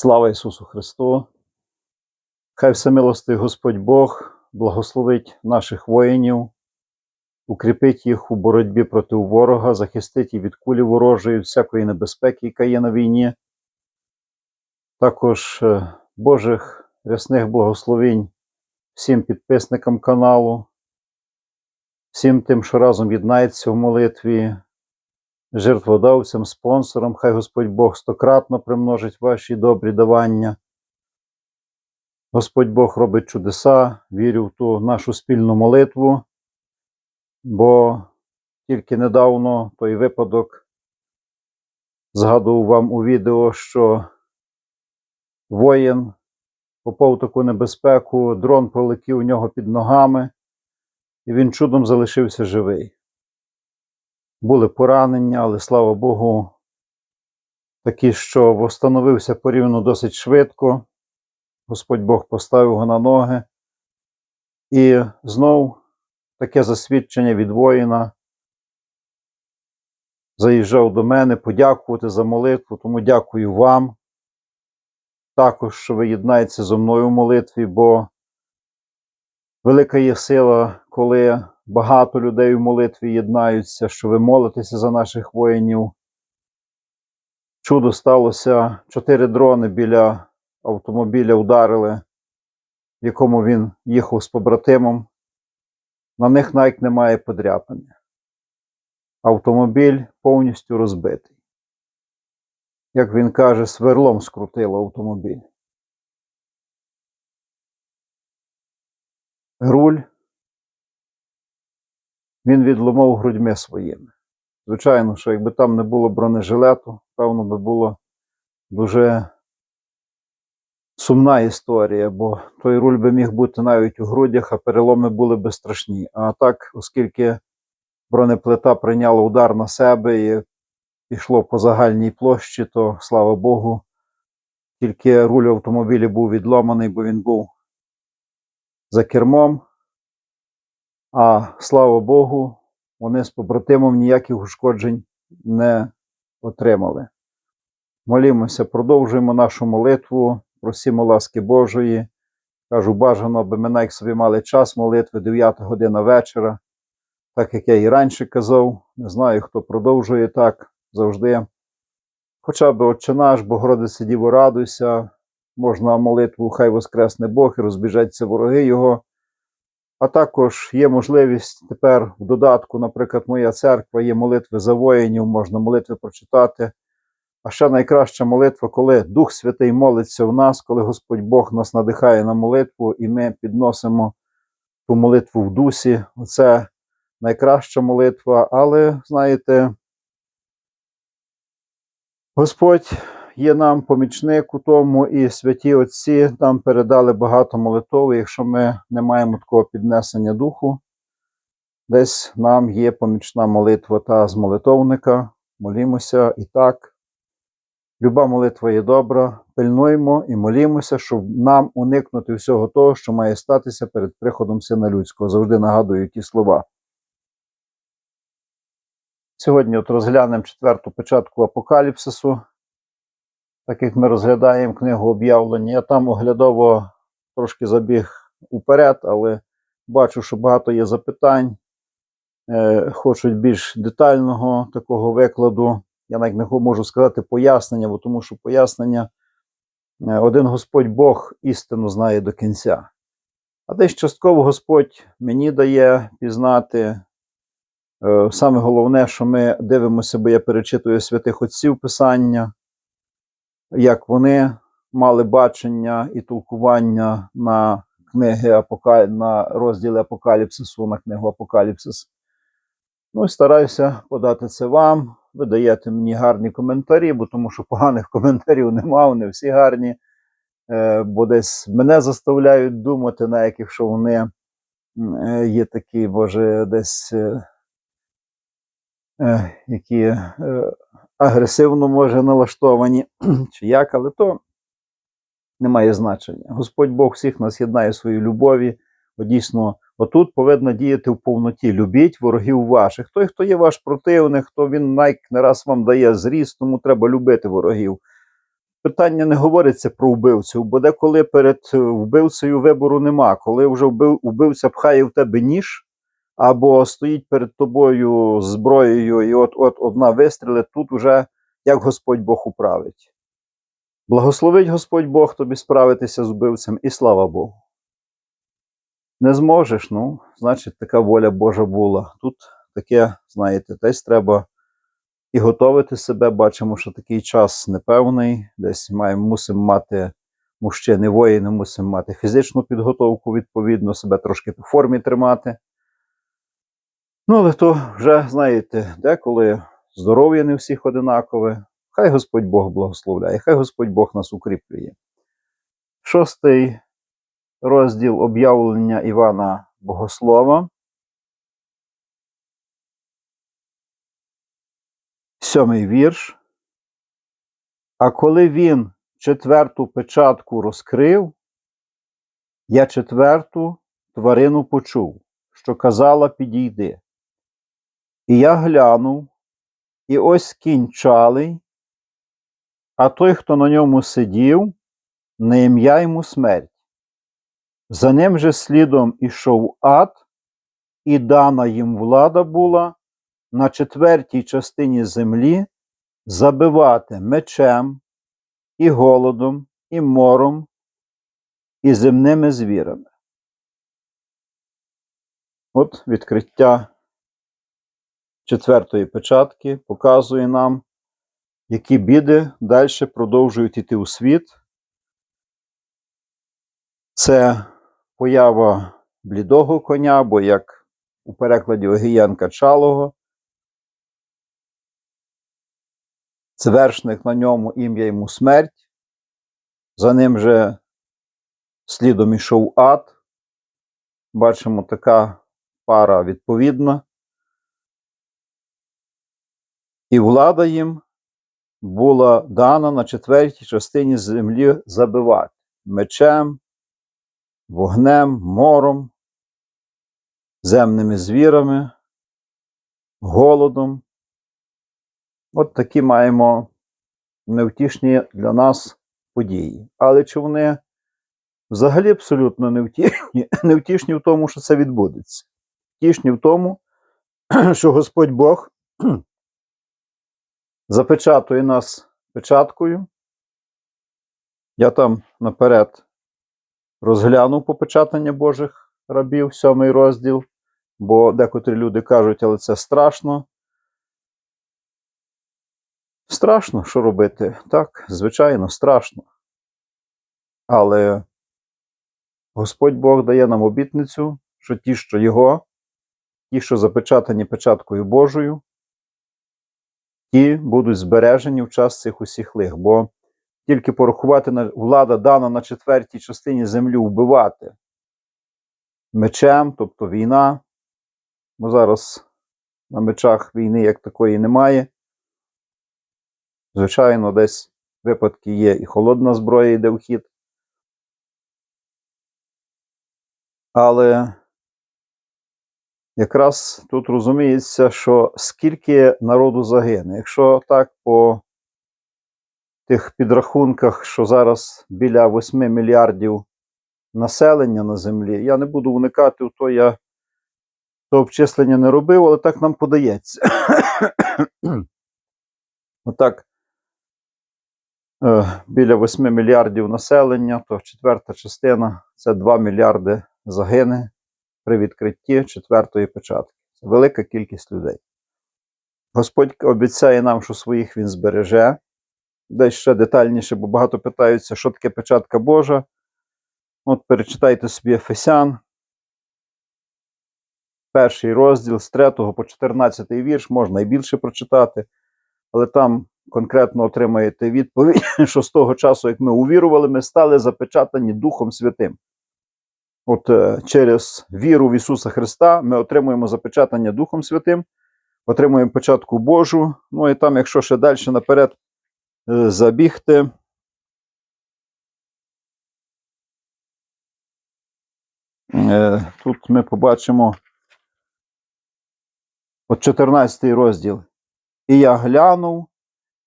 Слава Ісусу Христу! Хай всемилостий Господь Бог благословить наших воїнів, укріпить їх у боротьбі проти ворога, захистить їх від кулі ворожої, всякої небезпеки, яка є на війні. Також е, Божих рясних благословень всім підписникам каналу, всім тим, що разом єднається в молитві, жертводавцям, спонсорам, хай Господь Бог стократно примножить ваші добрі давання. Господь Бог робить чудеса, вірю в ту нашу спільну молитву, бо тільки недавно той випадок згадував вам у відео, що воїн попав таку небезпеку, дрон пролетів у нього під ногами, і він чудом залишився живий. Були поранення, але слава Богу, такі, що встановився порівняно досить швидко. Господь Бог поставив його на ноги. І знов таке засвідчення від воїна. Заїжджав до мене подякувати за молитву, тому дякую вам. Також, що ви єднаєтеся зі мною в молитві, бо велика є сила, коли багато людей в молитві єднаються, що ви молитеся за наших воїнів. Чудо сталося. Чотири дрони біля автомобіля ударили, в якому він їхав з побратимом. На них навіть немає подряпини. Автомобіль повністю розбитий. Як він каже, сверлом скрутило автомобіль. Руль він відломав грудьми своїми. Звичайно, що якби там не було бронежилету, певно би було дуже сумна історія, бо той руль би міг бути навіть у грудях, а переломи були би страшні. А так, оскільки бронеплита прийняла удар на себе і пішло по загальній площі, то слава Богу, тільки руль в був відломаний, бо він був за кермом. А слава Богу, вони з побратимом ніяких ушкоджень не отримали. Молімося, продовжуємо нашу молитву, просимо ласки Божої. Кажу, бажано, аби ми навіть собі мали час молитви 9 година вечора, так як я і раніше казав, не знаю, хто продовжує так завжди. Хоча б Отче наш, Богородице Діво, радуйся, можна молитву, хай воскресне Бог і розбіжаться вороги Його. А також є можливість тепер в додатку, наприклад, моя церква, є молитви за воїнів, можна молитви прочитати. А ще найкраща молитва, коли Дух Святий молиться в нас, коли Господь Бог нас надихає на молитву, і ми підносимо ту молитву в дусі. Це найкраща молитва. Але, знаєте, Господь є нам помічник у тому, і святі Отці нам передали багато молитов. Якщо ми не маємо такого піднесення духу, десь нам є помічна молитва та з молитовника. Молімося і так. Люба молитва є добра, пильнуємо і молімося, щоб нам уникнути всього того, що має статися перед приходом Сина Людського. Завжди нагадую ті слова. Сьогодні от розглянемо четверту початку Апокаліпсису, так як ми розглядаємо книгу об'явлення. Я там оглядово трошки забіг уперед, але бачу, що багато є запитань. Е, хочуть більш детального такого викладу. Я навіть не можу сказати пояснення, бо тому що пояснення е, один Господь Бог істину знає до кінця. А десь частково Господь мені дає пізнати. Е, Саме головне, що ми дивимося, бо я перечитую святих отців Писання, як вони мали бачення і толкування на книги Апокаль... на розділи Апокаліпсису, на книгу Апокаліпсис. Ну і стараюся подати це вам. Ви даєте мені гарні коментарі, бо тому що поганих коментарів нема, вони всі гарні. Е, Бо десь мене заставляють думати, на яких що вони е, є такі, боже, десь е, які агресивно може налаштовані, чи як, але то не має значення. Господь Бог всіх нас єднає своєю любові. Бо дійсно, отут повинно діяти в повноті. Любіть ворогів ваших. Той, хто є ваш противник, хто він навіть не раз вам дає зріст, тому треба любити ворогів. питання не говориться про вбивцю, бо деколи перед вбивцею вибору нема. Коли вже вбив, вбивця пхає в тебе ніж, або стоїть перед тобою зброєю, і от от одна вистрілить, тут вже як Господь Бог управить. Благословить Господь Бог тобі справитися з вбивцем, і слава Богу. Не зможеш, ну, значить, така воля Божа була. Тут таке, знаєте, десь треба і готовити себе. Бачимо, що такий час непевний. Десь маємо, мусимо мати мужчини, воїни, мусимо мати фізичну підготовку, відповідно, себе трошки по формі тримати. Ну, але то вже, знаєте, деколи здоров'я не всіх одинакове. Хай Господь Бог благословляє, хай Господь Бог нас укріплює. Шостий розділ об'явлення Івана Богослова. Сьомий вірш. А коли він четверту печатку розкрив, я четверту тварину почув, що казала підійди. І я глянув, і ось кінь чалий, а той, хто на ньому сидів, на ім'я йому смерть. За ним же слідом ішов ад, і дана їм влада була на четвертій частині землі забивати мечем, і голодом, і мором, і земними звірами. От відкриття четвертої печатки показує нам, які біди далі продовжують йти у світ. Це поява блідого коня, або як у перекладі Огієнка Чалого. Це вершник на ньому ім'я йому смерть. За ним же слідом ішов ад. Бачимо така пара відповідна. І влада їм була дана на четвертій частині землі забивати мечем, вогнем, мором, земними звірами, голодом. От такі маємо невтішні для нас події. Але чи вони взагалі абсолютно невтішні? Невтішні в тому, що це відбудеться. Втішні в тому, що Господь Бог запечатує нас печаткою. Я там наперед розглянув попечатання Божих рабів, сьомий розділ, бо декотрі люди кажуть, але це страшно. Страшно, що робити? Так, звичайно, страшно. Але Господь Бог дає нам обітницю, що ті, що Його, ті, що запечатані печаткою Божою, ті будуть збережені в час цих усіх лих. Бо тільки порахувати влада дана на четвертій частині землі вбивати мечем, тобто війна. Бо зараз на мечах війни як такої немає. Звичайно, десь випадки є і холодна зброя йде в хід. Але якраз тут розуміється, що скільки народу загине. Якщо так по тих підрахунках, що зараз біля 8 мільярдів населення на землі, я не буду уникати в то, я то обчислення не робив, але так нам подається. Отак. Е, біля 8 мільярдів населення, то четверта частина це 2 мільярди загине при відкритті четвертої печатки. Це велика кількість людей. Господь обіцяє нам, що своїх він збереже. Десь ще детальніше, бо багато питаються, що таке печатка Божа. От перечитайте собі Ефесян. Перший розділ з 3 по 14 вірш, можна і більше прочитати, але там конкретно отримаєте відповідь, що з того часу, як ми увірували, ми стали запечатані Духом Святим. От е, через віру в Ісуса Христа ми отримуємо запечатання Духом Святим, отримуємо печатку Божу. Ну і там, якщо ще далі наперед е, забігти. Е, Тут ми побачимо от 14 розділ. І я глянув,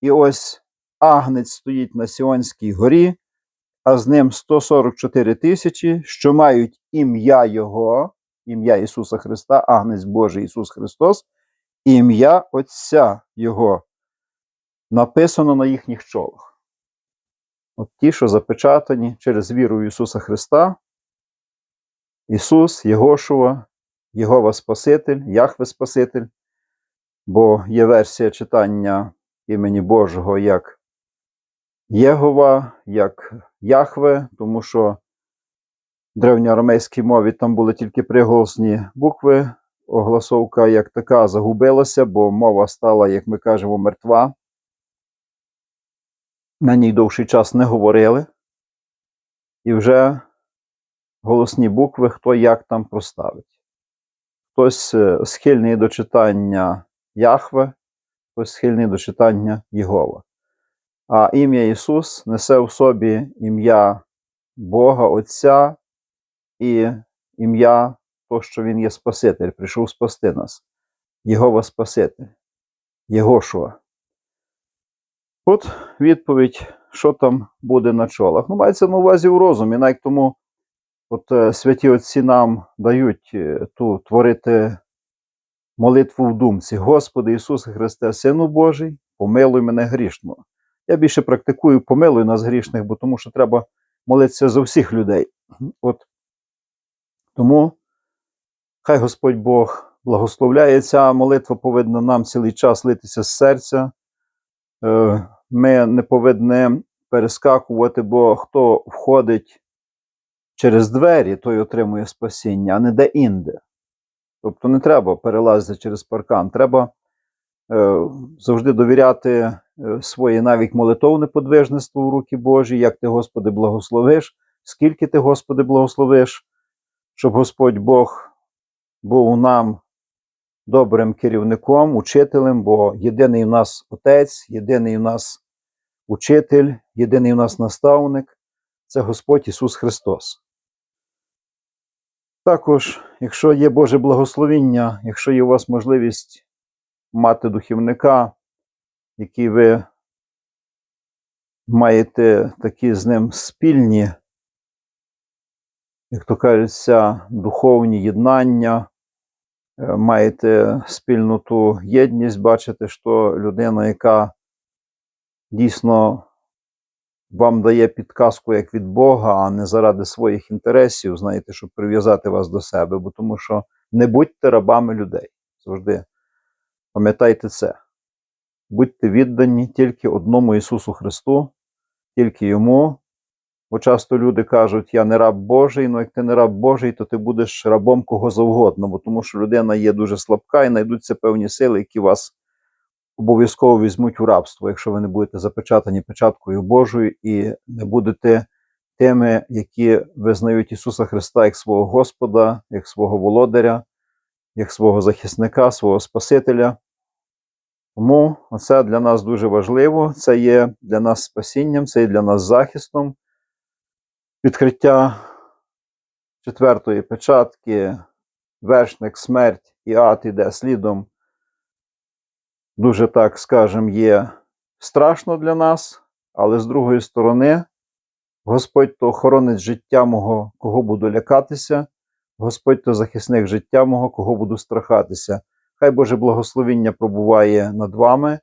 і ось агнець стоїть на Сіонській горі, а з ним 144 тисячі, що мають ім'я Його, ім'я Ісуса Христа, агнець Божий Ісус Христос, і ім'я Отця Його написано на їхніх чолах. От ті, що запечатані через віру в Ісуса Христа, Ісус, Єгошуа, Єгова Спаситель, Яхве Спаситель, бо є версія читання імені Божого як Єгова, як Яхве, тому що в древньоарамейській мові там були тільки приголосні букви, огласовка як така загубилася, бо мова стала, як ми кажемо, мертва. На ній довший час не говорили. І вже голосні букви хто як там проставить. Хтось е, схильний до читання Яхве, хтось схильний до читання Єгова. А ім'я Ісус несе в собі ім'я Бога Отця і ім'я того, що Він є Спаситель, прийшов спасти нас. Єгова Спаситель, Єгошуа. От відповідь, що там буде на чолах. Ну, мається на увазі у розумі, навіть тому от е, святі отці нам дають е, ту творити молитву в думці. Господи Ісусе Христе, Сину Божий, помилуй мене грішного. Я більше практикую помилуй нас грішних, бо тому що треба молитися за всіх людей. От тому хай Господь Бог благословляє. Ця молитва повинна нам цілий час литися з серця. Е, Ми не повинні перескакувати, бо хто входить через двері, той отримує спасіння, а не де-інде. Тобто не треба перелазити через паркан. Треба завжди довіряти е, своє навіть молитовне подвижництво в руки Божі, як ти, Господи, благословиш, скільки ти, Господи, благословиш, щоб Господь Бог був нам добрим керівником, учителем, бо єдиний у нас Отець, єдиний у нас учитель, єдиний у нас наставник це Господь Ісус Христос. Також, якщо є Боже благословіння, якщо є у вас можливість мати духівника, який ви маєте такі з ним спільні, як то кажеться, духовні єднання, е, маєте спільну ту єдність, бачите, що людина, яка дійсно вам дає підказку як від Бога, а не заради своїх інтересів, знаєте, щоб прив'язати вас до себе, бо тому що не будьте рабами людей. Завжди пам'ятайте це. Будьте віддані тільки одному Ісусу Христу, тільки Йому. Бо часто люди кажуть, я не раб Божий, ну як ти не раб Божий, то ти будеш рабом кого завгодно, бо тому що людина є дуже слабка і знайдуться певні сили, які вас обов'язково візьмуть у рабство, якщо ви не будете запечатані печаткою Божою і не будете тими, які визнають Ісуса Христа як свого Господа, як свого володаря, як свого захисника, свого Спасителя. Тому це для нас дуже важливо, це є для нас спасінням, це є для нас захистом. Відкриття четвертої печатки, вершник, смерть і ад іде слідом дуже так скажем, є страшно для нас, але з другої сторони, Господь то охоронець життя мого, кого буду лякатися, Господь то захисник життя мого, кого буду страхатися. Хай Боже благословіння пробуває над вами,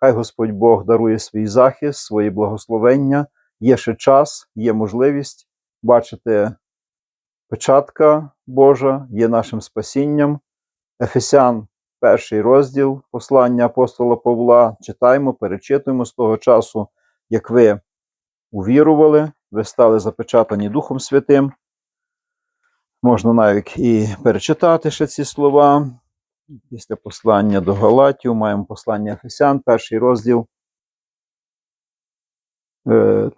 хай Господь Бог дарує свій захист, свої благословення. Є ще час, є можливість бачити печатка Божа, є нашим спасінням. Ефесян перший розділ послання апостола Павла. Читаємо, перечитуємо з того часу, як ви увірували, ви стали запечатані Духом Святим. Можна навіть і перечитати ще ці слова. Після послання до Галатів маємо послання Ефесян, перший розділ, е,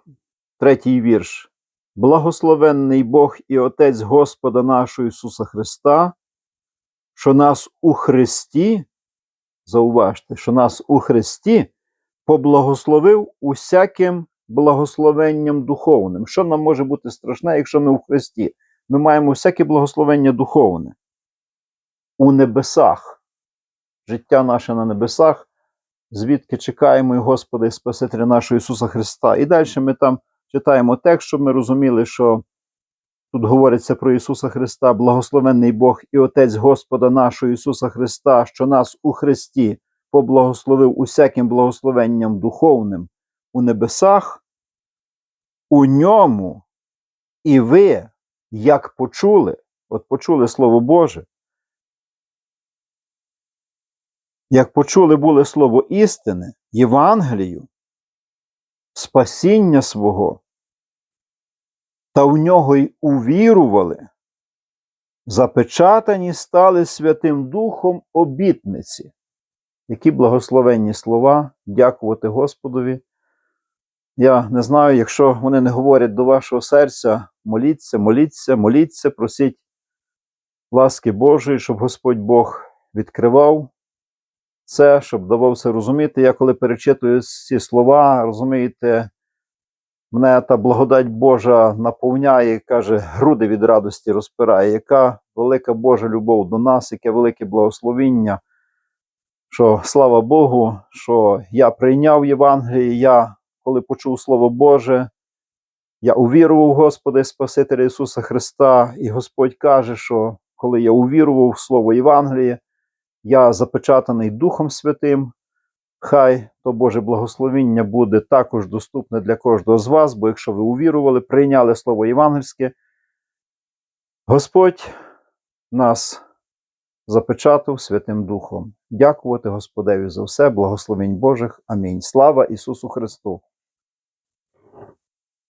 третій вірш. Благословенний Бог і Отець Господа нашого Ісуса Христа, що нас у Христі, зауважте, що нас у Христі поблагословив усяким благословенням духовним. Що нам може бути страшне, якщо ми у Христі? Ми маємо всяке благословення духовне у небесах. Життя наше на небесах звідки чекаємо і Господа і Спасителя нашого Ісуса Христа. І далі ми там читаємо текст, щоб ми розуміли, що тут говориться про Ісуса Христа, благословенний Бог і Отець Господа нашого Ісуса Христа, що нас у Христі поблагословив усяким благословенням духовним у небесах, у ньому і ви, як почули, от почули Слово Боже, як почули були Слово істини, Євангелію, спасіння свого, та в нього й увірували, запечатані стали Святим Духом обітниці. Які благословенні слова, дякувати Господові. Я не знаю, якщо вони не говорять до вашого серця, моліться, моліться, моліться, просіть ласки Божої, щоб Господь Бог відкривав це, щоб давався розуміти. Я коли перечитую ці слова, розумієте, мене та благодать Божа наповняє, каже, груди від радості розпирає, яка велика Божа любов до нас, яке велике благословіння. Що слава Богу, що я прийняв Євангеліє, я, коли почув Слово Боже, я увірував в Господа Спасителя Ісуса Христа, і Господь каже, що коли я увірував в Слово Євангеліє, я запечатаний Духом Святим. Хай то Боже благословіння буде також доступне для кожного з вас, бо якщо ви увірували, прийняли Слово Євангельське, Господь нас запечатав Святим Духом. Дякувати Господеві за все, благословень Божих. Амінь. Слава Ісусу Христу!